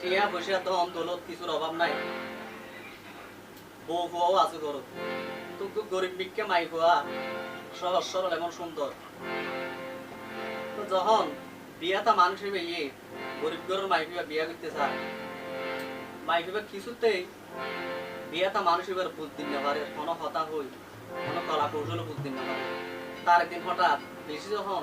টিয়া পয়সা ধন দৌলত কিছুর অভাব নাই। বউ আছে ঘরত কিন্তু গরিব বিক্ষে মাই সহজ সরল এমন সুন্দর তো যখন বিয়াটা গরিব মাই বিয়া করতে চায়। মাই ফুয়া কিছুতেই বিয়াটা মানুষ হইবার বুঝদিন না পারে কোনো হতা হই কোনো কলা কৌশল বুঝদিন না পারে তার একদিন হঠাৎ বেশি যখন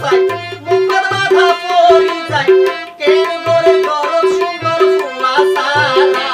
চাই মুখের মাথা পরি চাই কেন করে গরম সুন্দর ফুলা সারা